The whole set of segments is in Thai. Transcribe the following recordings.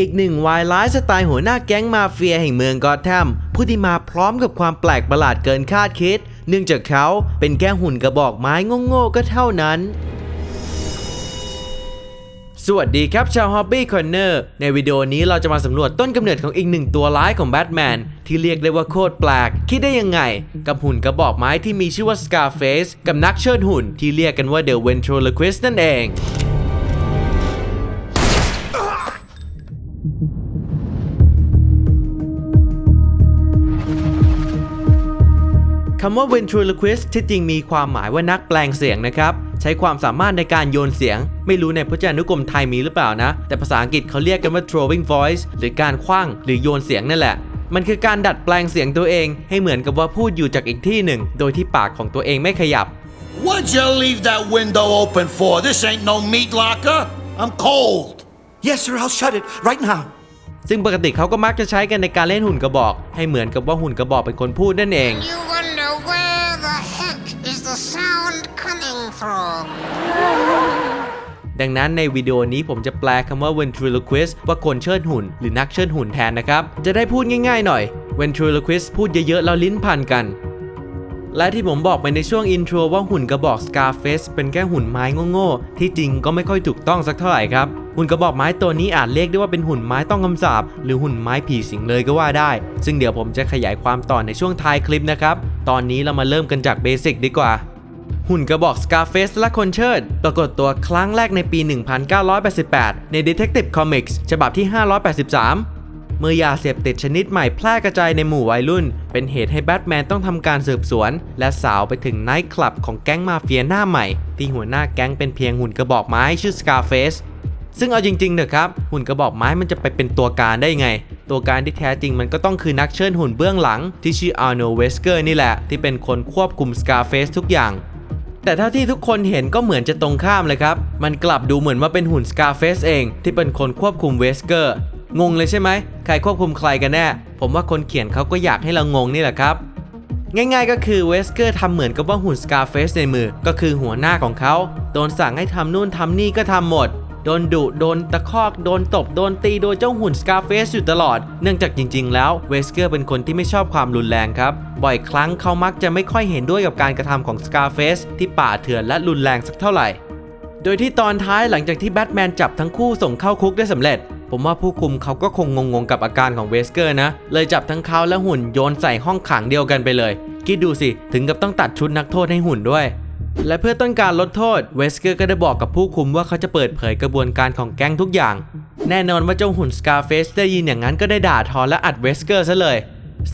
อีกหนึ่งวายร้ายสไตล์หัวหน้าแก๊งมาเฟียแห่งเมืองกอตแทมผู้ที่มาพร้อมกับความแปลกประหลาดเกินคาดคิด เนื่องจากเขาเป็นแค่หุ่นกระบอกไม้โง่ๆก็เท่านั้นสวัสดีครับชาว Hobby Corner ในวิดีโอนี้เราจะมาสำรวจต้นกำเนิดของอีกหนึ่งตัวร้ายของแบทแมนที่เรียกได้ว่าโคตรแปลก คิดได้ยังไง กับหุ่นกระบอกไม้ที่มีชื่อว่า Scarface กับนักเชิดหุ่นที่เรียกกันว่า The Ventriloquist นั่นเองำว่า ventriloquist ที่จริงมีความหมายว่านักแปลงเสียงนะครับ ใช้ความสามารถในการโยนเสียง ไม่รู้ในพจนานุกรมไทยมีหรือเปล่านะ แต่ภาษาอังกฤษเขาเรียกกันว่า throwing voice หรือการคว้างหรือโยนเสียงนั่นแหละ มันคือการดัดแปลงเสียงตัวเอง ให้เหมือนกับว่าพูดอยู่จากอีกที่หนึ่ง โดยที่ปากของตัวเองไม่ขยับ What'd you leave that window open for? This ain't no meat locker. I'm cold. Yes, sir, I'll shut it right now. ซึ่งปกติเขาก็มักจะใช้กันในการเล่นหุ่นกระบอก ให้เหมือนกับว่าหุ่นกระบอกเป็นคนพูดนั่นเอง You wonder where the heck is the sound coming from? ดังนั้นในวิดีโอนี้ผมจะแปลคำว่า ventriloquist ว่าคนเชิดหุ่น หรือนักเชิดหุ่นแทนนะครับ จะได้พูดง่ายๆหน่อย ventriloquist พูดเยอะๆแล้วลิ้นพันกัน และที่ผมบอกไปในช่วงอินโทรว่าหุ่นกระบอก Scarface เป็นแค่หุ่นไม้โง่ๆ ที่จริงก็ไม่ค่อยถูกต้องสักเท่าไหร่ครับหุ่นกระบอกไม้ตัวนี้อาจเรียกได้ว่าเป็นหุ่นไม้ต้องคำสาปหรือหุ่นไม้ผีสิงเลยก็ว่าได้ ซึ่งเดี๋ยวผมจะขยายความต่อในช่วงท้ายคลิปนะครับ ตอนนี้เรามาเริ่มกันจากเบสิกดีกว่า หุ่นกระบอก Scarface และคนเชิด ปรากฏตัวครั้งแรกในปี 1988 ใน Detective Comics ฉบับที่ 583เมื่อยาเสพติดชนิดใหม่แพร่กระจายในหมู่วัยรุ่น เป็นเหตุให้แบทแมนต้องทำการสืบสวน และสาวไปถึงไนท์คลับของแก๊งมาเฟียหน้าใหม่ ที่หัวหน้าแก๊งเป็นเพียงหุ่นกระบอกไม้ชื่อ Scarface ซึ่งเอาจริงๆเถอะครับหุ่นกระบอกไม้มันจะไปเป็นตัวการได้ไง ตัวการที่แท้จริงมันก็ต้องคือนักเชิญหุ่นเบื้องหลัง ที่ชื่ออาร์โนเวสเกอร์นี่แหละ ที่เป็นคนควบคุม Scarface ทุกอย่างแต่เท่าที่ทุกคนเห็นก็เหมือนจะตรงข้ามเลยครับ มันกลับดูเหมือนว่าเป็นหุ่น Scarface เอง ที่เป็นคนควบคุมเวสเกอร์ งงเลยใช่ไหม ใครควบคุมใครกันแน่ ผมว่าคนเขียนเขาก็อยากให้เรางงนี่แหละครับ ง่ายๆก็คือเวสเกอร์ทำเหมือนกับว่าหุ่น Scarface ในมือ ก็คือหัวหน้าของเขา โดนสั่งให้ทำนู่นทำนี่ก็ทำหมด โดนดุโดนตะคอกโดนตบโดนตีโดยเจ้าหุ่น Scarface อยู่ตลอด เนื่องจากจริง ๆ แล้วเวสเกอร์เป็นคนที่ไม่ชอบความรุนแรงครับ บ่อยครั้งเขามักจะไม่ค่อยเห็นด้วยกับการกระทำของ Scarface ที่ป่าเถื่อนและรุนแรงสักเท่าไหร่ โดยที่ตอนท้ายหลังจากที่แบทแมนจับทั้งคู่ส่งเข้าคุกได้สำเร็จ ผมว่าผู้คุมเขาก็คงงงๆกับอาการของเวสเกอร์นะ เลยจับทั้งเขาและหุ่นโยนใส่ห้องขังเดียวกันไปเลย คิดดูสิถึงกับต้องตัดชุดนักโทษให้หุ่นด้วย และเพื่อต้องการลดโทษเวสเกอร์ก็ได้บอกกับผู้คุมว่าเขาจะเปิดเผยกระบวนการของแก๊งทุกอย่าง แน่นอนว่าเจ้าหุ่นสกาเฟสได้ยินอย่างนั้นก็ได้ด่าทอและอัดเวสเกอร์ซะเลย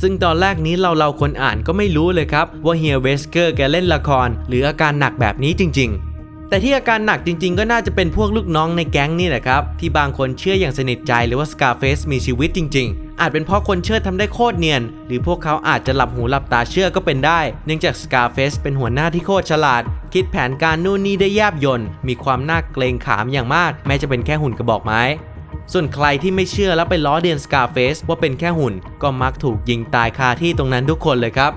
ซึ่งตอนแรกนี้เราเราคนอ่านก็ไม่รู้เลยครับ ว่าเฮียเวสเกอร์แกเล่นละคร หรืออาการหนักแบบนี้จริง ๆแต่ที่อาการหนักจริงๆ ก็น่าจะเป็นพวกลูกน้องในแก๊งนี่แหละครับ ที่บางคนเชื่ออย่างสนิทใจเลยว่าสกาเฟสมีชีวิตจริงๆ อาจเป็นเพราะคนเชื่อทำได้โคตรเนียน หรือพวกเขาอาจจะหลับหูหลับตาเชื่อก็เป็นได้ เนื่องจากสกาเฟสเป็นหัวหน้าที่โคตรฉลาด คิดแผนการนู่นนี่ได้แยบยนมีความน่าเกรงขามอย่างมาก แม้จะเป็นแค่หุ่นกระบอกไม้ส่วนใครที่ไม่เชื่อแล้วไปล้อเดียนสกาเฟสว่าเป็นแค่หุ่น ก็มักถูกยิงตายคาที่ตรงนั้นทุกคนเลยครับ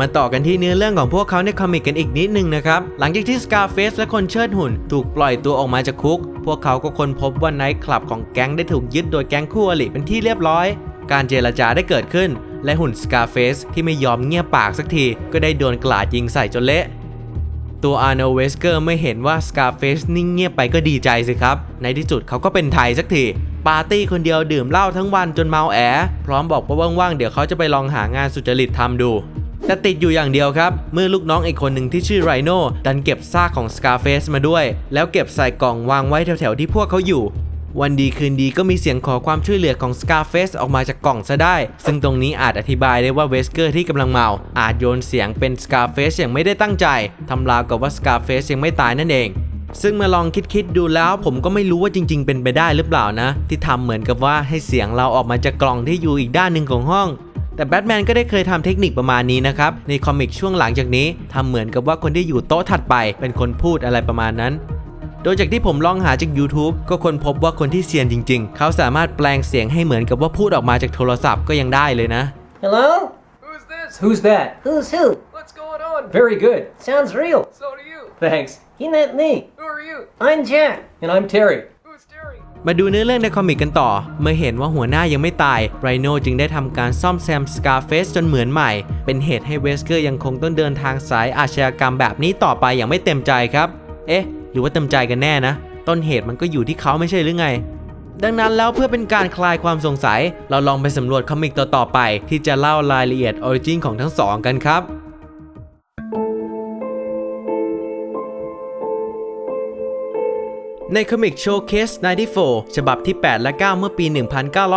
มาต่อกันที่เนื้อเรื่องของพวกเขาในคอมิกกันอีกนิดนึงนะครับ หลังจากที่ Scarface และคนเชิดหุ่น ถูกปล่อยตัวออกมาจากคุก พวกเขาก็ค้นพบว่าไนท์คลับของแก๊งได้ถูกยึดโดยแก๊งคู่อริเป็นที่เรียบร้อย การเจรจาได้เกิดขึ้น และหุ่น Scarface ที่ไม่ยอมเงียบปากสักที ก็ได้โดนกลาดยิงใส่จนเละตัวอาร์โนเวสเกอร์ไม่เห็นว่า Scarface นิ่งเงียบไปก็ดีใจสิครับ ในที่สุดเขาก็เป็นไทยสักที ปาร์ตี้คนเดียวดื่มเหล้าทั้งวันจนเมาแอ พร้อมบอกว่าว่างๆ เดี๋ยวเขาจะไปลองหางานสุจริตทำดู แต่ติดอยู่อย่างเดียวครับ เมื่อลูกน้องอีกคนหนึ่งที่ชื่อไรโน่ดันเก็บซากของ Scarface มาด้วย แล้วเก็บใส่กล่องวางไว้แถวๆที่พวกเขาอยู่ วันดีคืนดีก็มีเสียงขอความช่วยเหลือของ Scarface ออกมาจากกล่องซะได้ ซึ่งตรงนี้อาจอธิบายได้ว่าเวสเกอร์ที่กำลังเมา อาจโยนเสียงเป็น Scarface อย่างไม่ได้ตั้งใจทำราวกับว่า Scarface ยังไม่ตายนั่นเองซึ่งมาลองคิดๆดูแล้วผมก็ไม่รู้ว่าจริง ๆ เป็นไปได้หรือเปล่านะ ที่ทำเหมือนกับว่าให้เสียงเราออกมาจากกล่องที่อยู่อีกด้านหนึ่งของห้อง แต่แบทแมนก็ได้เคยทำเทคนิคประมาณนี้นะครับ ในคอมิกช่วงหลังจากนี้ทำเหมือนกับว่าคนที่อยู่โต๊ะถัดไป เป็นคนพูดอะไรประมาณนั้น โดยจากที่ผมลองหาจาก YouTube ก็ค้นพบว่าคนที่เซียนจริง ๆ เขาสามารถแปลงเสียงให้เหมือนกับว่าพูดออกมาจากโทรศัพท์ก็ยังได้เลยนะ Hello? Who's this? Who's that? Who's who? What's going on? Very good. Sounds real. So do you. Thanks. Isn't that me? Who are you? I'm Jack. And I'm Terry. มาดูเนื้อเรื่องในคอมิกกันต่อ เมื่อเห็นว่าหัวหน้ายังไม่ตายไรโนจึงได้ทำการซ่อมแซมสกาเฟสจนเหมือนใหม่ เป็นเหตุให้เวสเกอร์ยังคงต้องเดินทางสายอาชญากรรมแบบนี้ต่อไปอย่างไม่เต็มใจครับ เอ๊ะ หรือว่าเต็มใจกันแน่นะ ต้นเหตุมันก็อยู่ที่เขาไม่ใช่หรือไง ดังนั้นแล้วเพื่อเป็นการคลายความสงสัย เราลองไปสำรวจคอมิกต่อๆไป ที่จะเล่ารายละเอียดออริจินของทั้งสองกันครับ ในคอมิกโชว์เคส94 ฉบับที่ 8 และ 9 เมื่อปี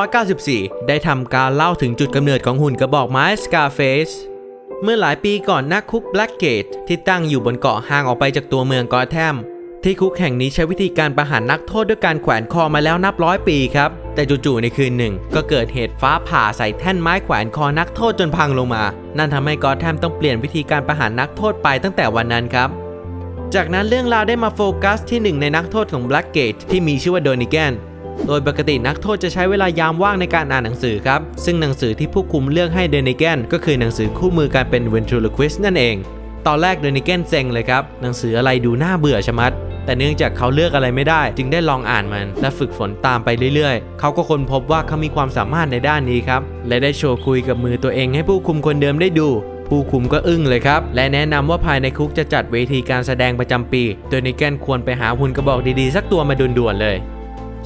1994 ได้ทำการเล่าถึงจุดกำเนิดของหุ่นกระบอกไม้ Scarface เมื่อหลายปีก่อนนักคุก Blackgate ที่ตั้งอยู่บนเกาะห่างออกไปจากตัวเมืองกอแทม ที่คุกแห่งนี้ใช้วิธีการประหารนักโทษด้วยการแขวนคอมาแล้วนับร้อยปีครับ แต่จู่ๆในคืนหนึ่ง ก็เกิดเหตุฟ้าผ่าใส่แท่นไม้แขวนคอนักโทษจนพังลงมา นั่นทำให้กอแทมต้องเปลี่ยนวิธีการประหารนักโทษไปตั้งแต่วันนั้นครับ จากนั้นเรื่องราวได้มาโฟกัสที่หนึ่งในนักโทษของ Blackgate ที่มีชื่อว่าโดนิแกนโดยปกตินักโทษจะใช้เวลายามว่างในการอ่านหนังสือครับ ซึ่งหนังสือที่ผู้คุมเลือกให้เดนิแกนก็คือหนังสือคู่มือการเป็น ventriloquist นั่นเอง ตอนแรกเดนิแกนเซ็งเลยครับ หนังสืออะไรดูน่าเบื่อชะมัด แต่เนื่องจากเขาเลือกอะไรไม่ได้ จึงได้ลองอ่านมัน และฝึกฝนตามไปเรื่อยๆ เขาก็ค้นพบว่าเขามีความสามารถในด้านนี้ครับ และได้โชว์คุยกับมือตัวเองให้ผู้คุมคนเดิมได้ดู ผู้คุมก็อึ้งเลยครับ และแนะนำว่าภายในคุกจะจัดเวทีการแสดงประจำปี โดยนิแกนควรไปหาหุ่นกระบอกดีๆ สักตัวมาด่วนๆเลย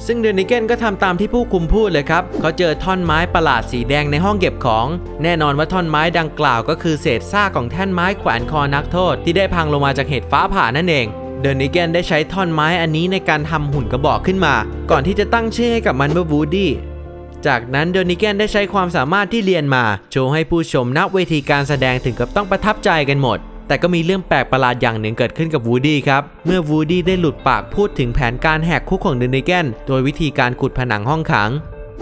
ซึ่งเดนิเกนก็ทำตามที่ผู้คุมพูดเลยครับ เขาเจอท่อนไม้ประหลาดสีแดงในห้องเก็บของ แน่นอนว่าท่อนไม้ดังกล่าวก็คือเศษซากของแท่นไม้แขวนคอนักโทษ ที่ได้พังลงมาจากเหตุฟ้าผ่านั่นเอง เดนิเกนได้ใช้ท่อนไม้อันนี้ในการทำหุ่นกระบอกขึ้นมา ก่อนที่จะตั้งชื่อให้กับมันว่าวูดดี้ จากนั้นโดนิแกนได้ใช้ความสามารถที่เรียนมา โชว์ให้ผู้ชมณเวทีการแสดงถึงกับต้องประทับใจกันหมด แต่ก็มีเรื่องแปลกประหลาดอย่างหนึ่งเกิดขึ้นกับวูดี้ครับ เมื่อวูดี้ได้หลุดปากพูดถึงแผนการแหกคุกของโดนิแกนโดยวิธีการขุดผนังห้องขัง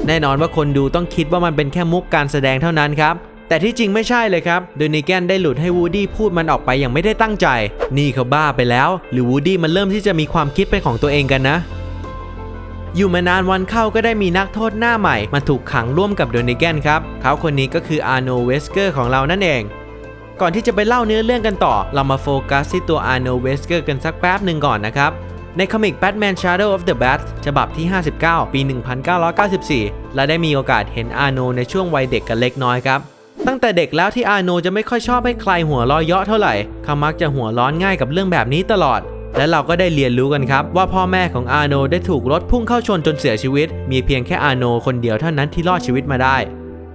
แน่นอนว่าคนดูต้องคิดว่ามันเป็นแค่มุกการแสดงเท่านั้นครับแต่ที่จริงไม่ใช่เลยครับ โดนิแกนได้หลุดให้วูดี้พูดมันออกไปอย่างไม่ได้ตั้งใจ นี่เขาบ้าไปแล้ว หรือวูดี้มันเริ่มที่จะมีความคิดเป็นของตัวเองกันนะ อยู่มานานวันเข้าก็ได้มีนักโทษหน้าใหม่มาถูกขังร่วมกับโดนิแกนครับ เขาคนนี้ก็คืออาร์โนเวสเกอร์ของเรานั่นเอง ก่อนที่จะไปเล่าเนื้อเรื่องกันต่อ เรามาโฟกัสที่ตัวอาร์โนเวสเกอร์กันสักแป๊บหนึ่งก่อนนะครับในคอมิก Batman Shadow of the Bat ฉบับที่ 59 ปี 1994 และได้มีโอกาสเห็นอาร์โนในช่วงวัยเด็กกันเล็กน้อยครับ ตั้งแต่เด็กแล้วที่อาร์โนจะไม่ค่อยชอบให้ใครหัวร้อยเยาะเท่าไหร่เขามักจะหัวร้อนง่ายกับเรื่องแบบนี้ตลอด และเราก็ได้เรียนรู้กันครับ ว่าพ่อแม่ของอาร์โนได้ถูกรถพุ่งเข้าชนจนเสียชีวิต มีเพียงแค่อาร์โนคนเดียวเท่านั้นที่รอดชีวิตมาได้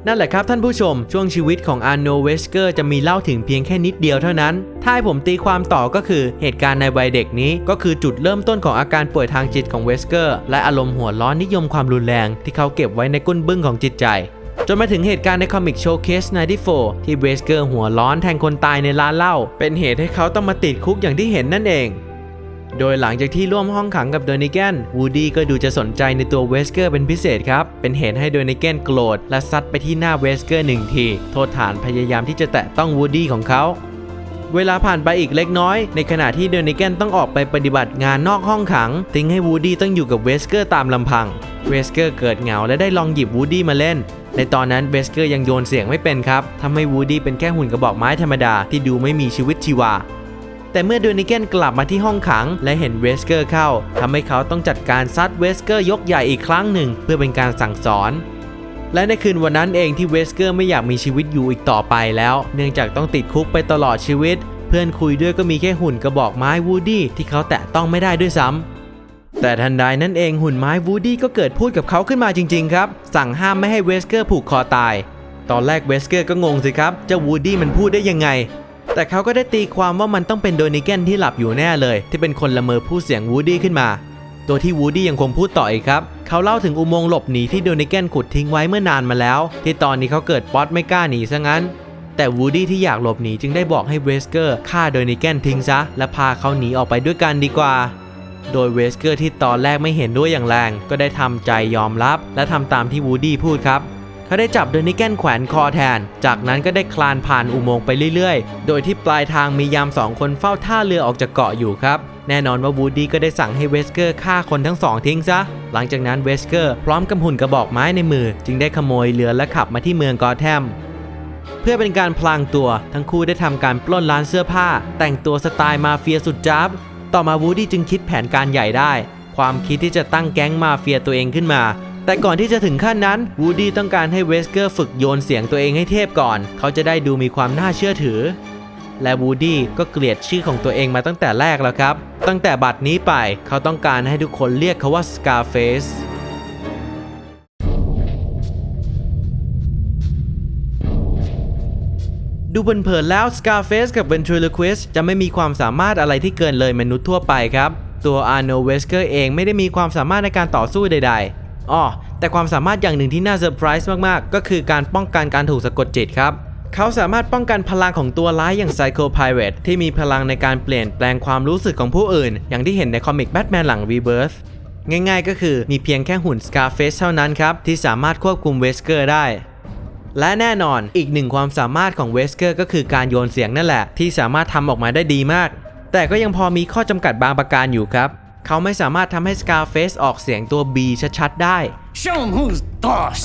นั่นแหละครับท่านผู้ชม ช่วงชีวิตของอาร์โนเวสเกอร์จะมีเล่าถึงเพียงแค่นิดเดียวเท่านั้น ถ้าให้ผมตีความต่อก็คือเหตุการณ์ในวัยเด็กนี้ ก็คือจุดเริ่มต้นของอาการป่วยทางจิตของเวสเกอร์และอารมณ์หัวร้อนนิยมความรุนแรง ที่เขาเก็บไว้ในก้นบึ้งของจิตใจจนมาถึงเหตุการณ์ในคอมิกโชว์เคส94ที่เวสเกอร์หัวร้อนแทงคนตายในร้านเหล้าเป็นเหตุให้เขาต้องมาติดคุกอย่างที่เห็นนั่นเอง โดยหลังจากที่ร่วมห้องขังกับโดนิแกนวูดี้ก็ดูจะสนใจในตัวเวสเกอร์เป็นพิเศษครับ เป็นเหตุให้โดนิแกนโกรธและซัดไปที่หน้าเวสเกอร์หนึ่งที โทษฐานพยายามที่จะแตะต้องวูดี้ของเขาเวลาผ่านไปอีกเล็กน้อย ในขณะที่โดนิแกนต้องออกไปปฏิบัติงานนอกห้องขัง ทิ้งให้วูดี้ต้องอยู่กับเวสเกอร์ตามลำพัง เวสเกอร์เกิดเหงาและได้ลองหยิบวูดี้มาเล่น ในตอนนั้นเวสเกอร์ยังโยนเสียงไม่เป็นครับทำให้วูดี้เป็นแค่หุ่นกระบอกไม้ธรรมดาที่ดูไม่มีชีวิตชีวา แต่เมื่อโดนิเกนกลับมาที่ห้องขัง และเห็นเวสเกอร์เข้าทำให้เขาต้องจัดการซัดเวสเกอร์ยกใหญ่อีกครั้งหนึ่ง เพื่อเป็นการสั่งสอนและในคืนวันนั้นเองที่เวสเกอร์ไม่อยากมีชีวิตอยู่อีกต่อไปแล้ว เนื่องจากต้องติดคุกไปตลอดชีวิต เพื่อนคุยด้วยก็มีแค่หุ่นกระบอกไม้วูดดี้ที่เขาแตะต้องไม่ได้ด้วยซ้ำแต่ทันใดนั้นเองหุ่นไม้วูดดี้ก็เกิดพูดกับเขาขึ้นมาจริง ๆ ครับ สั่งห้ามไม่ให้เวสเกอร์ผูกคอตาย ตอนแรกเวสเกอร์ก็งงสิครับเจ้าวูดดี้มันพูดได้ยังไง แต่เขาก็ได้ตีความว่ามันต้องเป็นโดนิแกนที่หลับอยู่แน่เลย ที่เป็นคนละเมอพูดเสียงวูดดี้ขึ้นมาตัวที่วูดดี้ยังคงพูดต่ออีกครับ เขาเล่าถึงอุโมงค์หลบหนีที่โดนิแกนขุดทิ้งไว้เมื่อนานมาแล้ว ที่ตอนนี้เขาเกิดป๊อตไม่กล้าหนีซะงั้น แต่วูดดี้ที่อยากหลบหนีจึงได้บอกให้เวสเกอร์ฆ่าโดนิแกนทิ้งซะ และพาเขาหนีออกไปด้วยกันดีกว่า โดยเวสเกอร์ที่ตอนแรกไม่เห็นด้วยอย่างแรง ก็ได้ทำใจยอมรับ และทำตามที่วูดดี้พูดครับ เขาได้จับโดนิแกนแขวนคอแทน จากนั้นก็ได้คลานผ่านอุโมงค์ไปเรื่อยๆ โดยที่ปลายทางมียามสองคนเฝ้าท่าเรือออกจากเกาะอยู่ครับ แน่นอนว่าวูดดี้ก็ได้สั่งให้เวสเกอร์ฆ่าคนทั้งสองทิ้งซะ หลังจากนั้นเวสเกอร์พร้อมกับหุ่นกระบอกไม้ในมือ จึงได้ขโมยเรือและขับมาที่เมืองกอแทมเพื่อเป็นการพลางตัว ทั้งคู่ได้ทำการปล้นร้านเสื้อผ้า แต่งตัวสไตล์มาเฟียสุดจ้าบต่อมาวูดี้จึงคิดแผนการใหญ่ได้ ความคิดที่จะตั้งแก๊งมาเฟียตัวเองขึ้นมา แต่ก่อนที่จะถึงขั้นนั้นวูดี้ต้องการให้เวสเกอร์ฝึกโยนเสียงตัวเองให้เทพก่อน เขาจะได้ดูมีความน่าเชื่อถือ และวูดี้ก็เกลียดชื่อของตัวเองมาตั้งแต่แรกแล้วครับ ตั้งแต่บัดนี้ไปเขาต้องการให้ทุกคนเรียกเขาว่า Scarface ดูเผินๆแล้ว Scarface กับ Ventriloquist จะไม่มีความสามารถอะไรที่เกินเลยมนุษย์ทั่วไปครับ ตัว Arno Wesker เองไม่ได้มีความสามารถในการต่อสู้ใดๆ อ้อแต่ความสามารถอย่างหนึ่งที่น่าเซอร์ไพรส์มากๆ ก็คือการป้องกันการถูกสะกดจิตครับเขาสามารถป้องกันพลังของตัวร้ายอย่าง Psycho Pirate ที่มีพลังในการเปลี่ยนแปลงความรู้สึกของผู้อื่น อย่างที่เห็นในคอมิกแบทแมนหลัง Rebirth ง่ายๆ ก็คือมีเพียงแค่หุ่น Scarface เท่านั้นครับ ที่สามารถควบคุมเวสเกอร์ได้ และแน่นอนอีกหนึ่งความสามารถของเวสเกอร์ก็คือการโยนเสียงนั่นแหละ ที่สามารถทำออกมาได้ดีมาก แต่ก็ยังพอมีข้อจำกัดบางประการอยู่ครับ เขาไม่สามารถทำให้ Scarface ออกเสียงตัว B ชัดๆได้ Show him who's boss.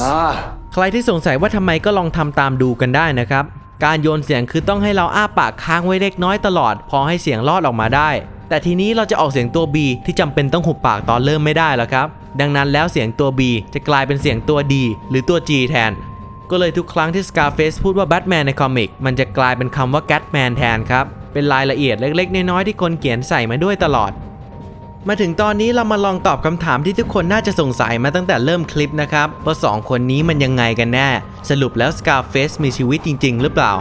ใครที่สงสัยว่าทำไมก็ลองทำตามดูกันได้นะครับ การโยนเสียงคือต้องให้เราอ้าปากค้างไว้เล็กน้อยตลอด พอให้เสียงรอดออกมาได้ แต่ทีนี้เราจะออกเสียงตัว B ที่จำเป็นต้องหุบปากตอนเริ่มไม่ได้แล้วครับ ดังนั้นแล้วเสียงตัว B จะกลายเป็นเสียงตัว D หรือตัว G แทน ก็เลยทุกครั้งที่ Scarface พูดว่า Batman ในคอมิกมันจะกลายเป็นคำว่า Catman แทนครับ เป็นรายละเอียดเล็กๆ น้อยๆที่คนเขียนใส่มาด้วยตลอด มาถึงตอนนี้เรามาลองตอบคำถามที่ทุกคนน่าจะสงสัยมาตั้งแต่เริ่มคลิปนะครับว่าสองคนนี้มันยังไงกันแน่ สรุปแล้ว Scarface มีชีวิตจริง ๆ หรือเปล่า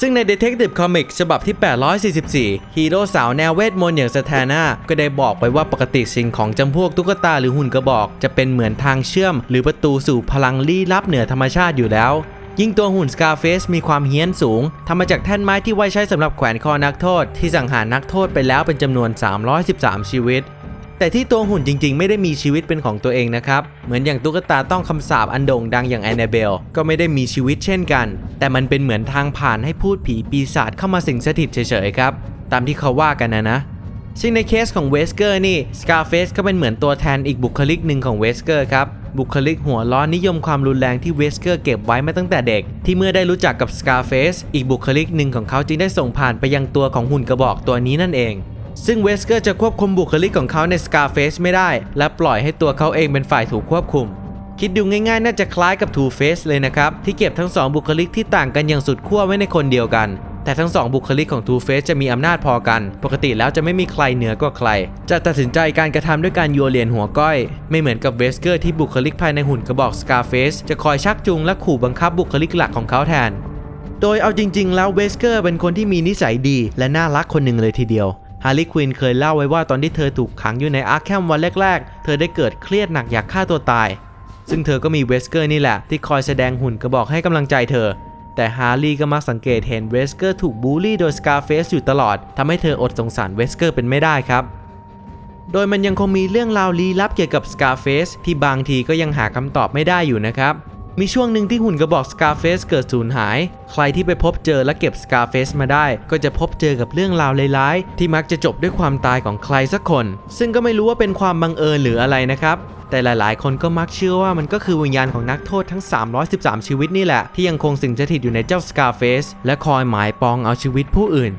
ซึ่งใน Detective Comics ฉบับที่ 844 ฮีโร่สาวแนวเวทมนต์อย่างสแตนา ก็ได้บอกไปว่าปกติสิ่งของจำพวกตุ๊กตาหรือหุ่นกระบอก จะเป็นเหมือนทางเชื่อม หรือประตูสู่พลังลี้ลับเหนือธรรมชาติอยู่แล้ว ยิ่งตัวหุ่น Scarface มีความเฮี้ยนสูงทำมาจากแท่นไม้ที่ไว้ใช้สำหรับแขวนคอนักโทษ ที่สังหารนักโทษไปแล้วเป็นจำนวน 313 ชีวิต แต่ที่ตัวหุ่นจริงๆ ไม่ได้มีชีวิตเป็นของตัวเองนะครับ เหมือนอย่างตุ๊กตาต้องคำสาปอันโด่งดังอย่างแอนนาเบล ก็ไม่ได้มีชีวิตเช่นกัน แต่มันเป็นเหมือนทางผ่านให้พูดผีปีศาจเข้ามาสิงสถิตเฉยๆครับ ตามที่เขาว่ากันนะนะ ซึ่งในเคสของเวสเกอร์นี่ Scarface ก็เป็นเหมือนตัวแทนอีกบุคลิกหนึ่งของเวสเกอร์ครับบุคลิกหัวล้อนนิยมความรุนแรงที่เวสเกอร์เก็บไว้มาตั้งแต่เด็ก ที่เมื่อได้รู้จักกับ Scarface อีกบุคลิกหนึ่งของเขาจึงได้ส่งผ่านไปยังตัวของหุ่นกระบอกตัวนี้นั่นเอง ซึ่งเวสเกอร์จะควบคุมบุคลิกของเขาใน Scarface ไม่ได้ และปล่อยให้ตัวเขาเองเป็นฝ่ายถูกควบคุม คิดดูง่ายๆ น่าจะคล้ายกับ Two Face เลยนะครับที่เก็บทั้งสองบุคลิกที่ต่างกันอย่างสุดขั้วไว้ในคนเดียวกัน แต่ทั้งสองบุคลิกของ Two Face จะมีอำนาจพอกัน ปกติแล้วจะไม่มีใครเหนือกว่าใคร จะตัดสินใจการกระทำด้วยการโยเหรียญหัวก้อย ไม่เหมือนกับเวสเกอร์ที่บุคลิกภายในหุ่นกระบอก Scarface จะคอยชักจูงและขู่บังคับบุคลิกหลักของเขาแทน โดยเอาจริง ๆ แล้วเวสเกอร์เป็นคนที่มีนิสัยดีและน่ารักคนหนึ่งเลยทีเดียวฮาร์ลีควินเคยเล่าไว้ว่าตอนที่เธอถูกขังอยู่ในอาร์แคมวันแรก ๆ เธอได้เกิดเครียดหนักอยากฆ่าตัวตาย ซึ่งเธอก็มีเวสเกอร์นี่แหละที่คอยแสดงหุ่นกระบอกให้กำลังใจเธอ แต่ฮาร์ลีก็มักสังเกตเห็นเวสเกอร์ถูกบูลลี่โดยสกาเฟสอยู่ตลอดทำให้เธออดสงสารเวสเกอร์เป็นไม่ได้ครับ โดยมันยังคงมีเรื่องราวลี้ลับเกี่ยวกับ Scarface ที่บางทีก็ยังหาคำตอบไม่ได้อยู่นะครับมีช่วงหนึ่งที่หุ่นกระบอก Scarface เกิดสูญหาย ใครที่ไปพบเจอและเก็บ Scarface มาได้ ก็จะพบเจอกับเรื่องราวร้ายๆ ที่มักจะจบด้วยความตายของใครสักคน ซึ่งก็ไม่รู้ว่าเป็นความบังเอิญหรืออะไรนะครับ แต่หลายๆ คนก็มักเชื่อว่ามันก็คือวิญญาณของนักโทษทั้ง 313 ชีวิตนี่แหละ ที่ยังคงสิงสถิตอยู่ในเจ้า Scarface และคอยหมายปองเอาชีวิตผู้อื่น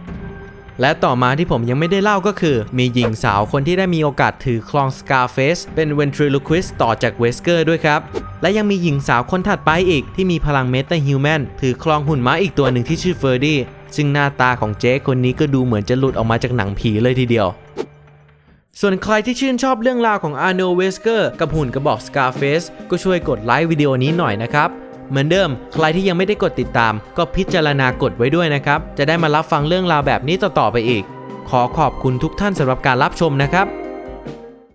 และต่อมาที่ผมยังไม่ได้เล่าก็คือ มีหญิงสาวคนที่ได้มีโอกาสถือคลอง Scarface เป็น Ventriloquist ต่อจากเวสเกอร์ด้วยครับ และยังมีหญิงสาวคนถัดไปอีกที่มีพลังเมตาฮิวแมนถือคลองหุ่นม้าอีกตัวหนึ่งที่ชื่อเฟอร์ดี้ซึ่งหน้าตาของเจ๊คนนี้ก็ดูเหมือนจะหลุดออกมาจากหนังผีเลยทีเดียว ส่วนใครที่ชื่นชอบเรื่องราวของอาร์โนเวสเกอร์กับหุ่นกระบอก Scarface ก็ช่วยกดไลค์วิดีโอนี้หน่อยนะครับ เหมือนเดิม ใครที่ยังไม่ได้กดติดตาม ก็พิจารณากดไว้ด้วยนะครับ จะได้มารับฟังเรื่องราวแบบนี้ต่อๆไปอีก ขอขอบคุณทุกท่านสำหรับการรับชมนะครับ